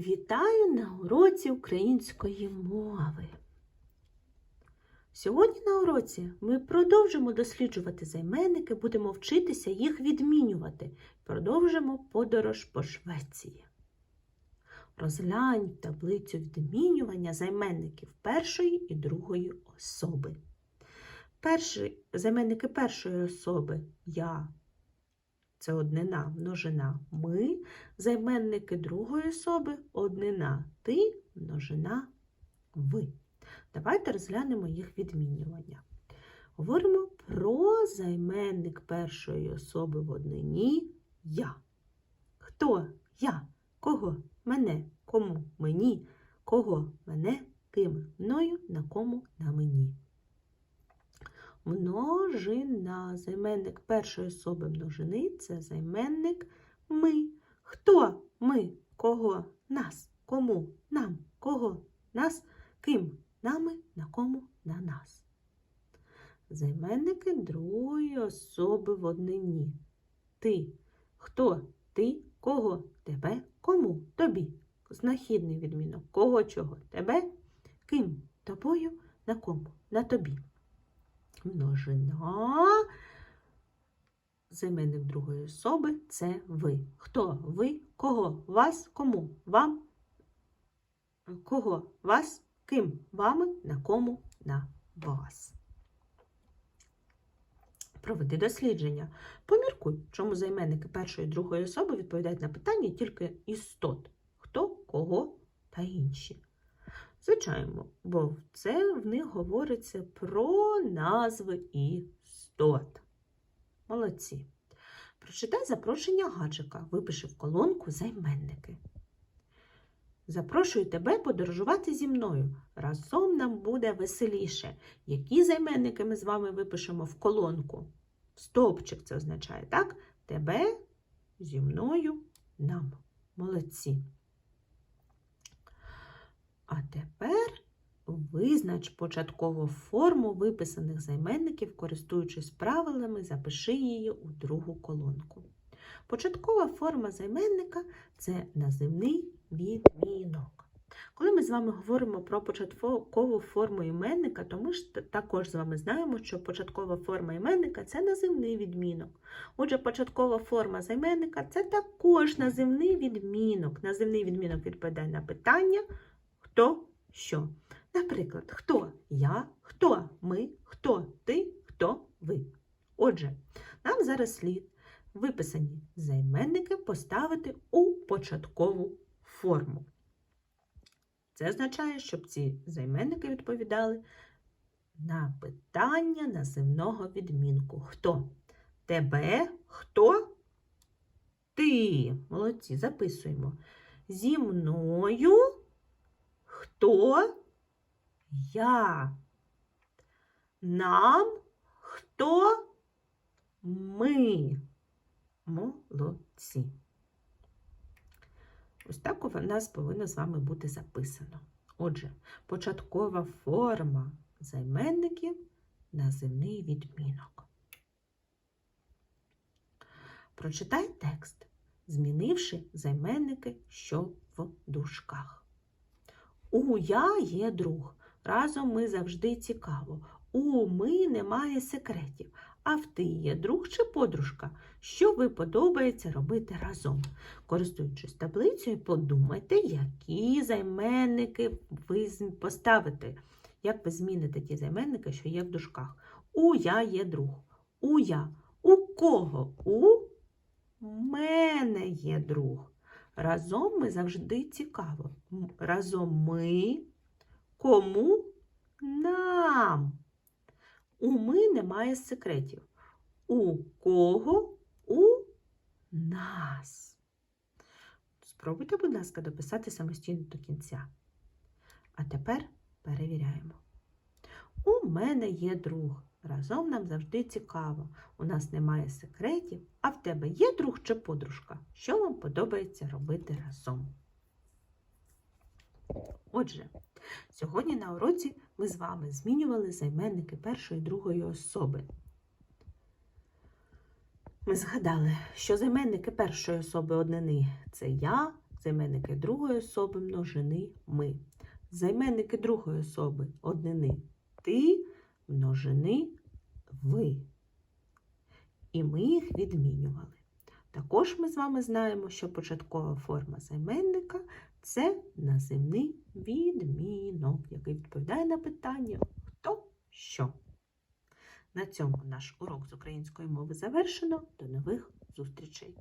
Вітаю на уроці української мови. Сьогодні на уроці ми продовжимо досліджувати займенники, будемо вчитися їх відмінювати. Продовжимо подорож по Швеції. Розглянь таблицю відмінювання займенників першої і другої особи. Перші, займенники першої особи я це однина, множина ми, займенники другої особи однина ти, множина ви. Давайте розглянемо їх відмінювання. Говоримо про займенник першої особи в однині я. Хто я? Кого? Мене, кому мені, кого мене, ким, мною, на кому на мені. Множина. Займенник першої особи множини це займенник ми. Хто ми? Кого? Нас. Кому? Нам. Кого? Нас. Ким? Нами, на кому? На нас. Займенники другої особи в однині. Ти. Хто? Ти? Кого? Тебе? Кому? Тобі. Знахідний відмінок. Кого чого? Тебе? Ким? Тобою? На кому? На тобі. Множина. Займенник другої особи це ви. Хто ви? Кого? Вас? Кому? Вам? Кого? Вас? Ким? Вами? На кому? На вас. Проведи дослідження. Поміркуй, чому займенники першої і другої особи відповідають на питання тільки істот. Хто, кого та інші. Звичайно, бо це в них говориться про назви істот. Молодці. Прочитай запрошення гаджика. Випиши в колонку займенники. Запрошую тебе подорожувати зі мною. Разом нам буде веселіше. Які займенники ми з вами випишемо в колонку? Стовпчик це означає, так? Тебе зі мною нам. Молодці. А тепер визнач початкову форму виписаних займенників, користуючись правилами, запиши її у другу колонку. Початкова форма займенника це називний відмінок. Коли ми з вами говоримо про початкову форму іменника, то ми ж також з вами знаємо, що початкова форма іменника це називний відмінок. Отже, початкова форма займенника це також називний відмінок. Називний відмінок відповідає на питання хто що. Наприклад, хто я, хто ми, хто ти, хто ви. Отже, нам зараз слід виписані займенники поставити у початкову форму. Це означає, щоб ці займенники відповідали на питання називного відмінку. Хто? Тебе, хто? Ти. Молодці, записуємо. Зі мною хто? Я. Нам хто? Ми. Молодці. Ось так у нас повинно з вами бути записано. Отже, початкова форма займенників називний відмінок. Прочитай текст, змінивши займенники, що в дужках. У я є друг. Разом ми завжди цікаво. У ми немає секретів. А в ти є друг чи подружка, що ви подобається робити разом. Користуючись таблицею, подумайте, які займенники ви поставите. Як ви зміните ті займенники, що є в дужках? У я є друг. У я. У кого? У мене є друг. Разом ми завжди цікаво. Разом ми кому нам. У ми немає секретів. У кого? У нас. Спробуйте, будь ласка, дописати самостійно до кінця. А тепер перевіряємо. У мене є друг. Разом нам завжди цікаво. У нас немає секретів, а в тебе є друг чи подружка? Що вам подобається робити разом? Отже, сьогодні на уроці ми з вами змінювали займенники першої і другої особи. Ми згадали, що займенники першої особи однини це я, Займенники другої особи множини ми. Займенники другої особи однини ти, множини ви. І ми їх відмінювали. Також ми з вами знаємо, що початкова форма займенника це називний відмінок, який відповідає на питання хто що. На цьому наш урок з української мови завершено. До нових зустрічей!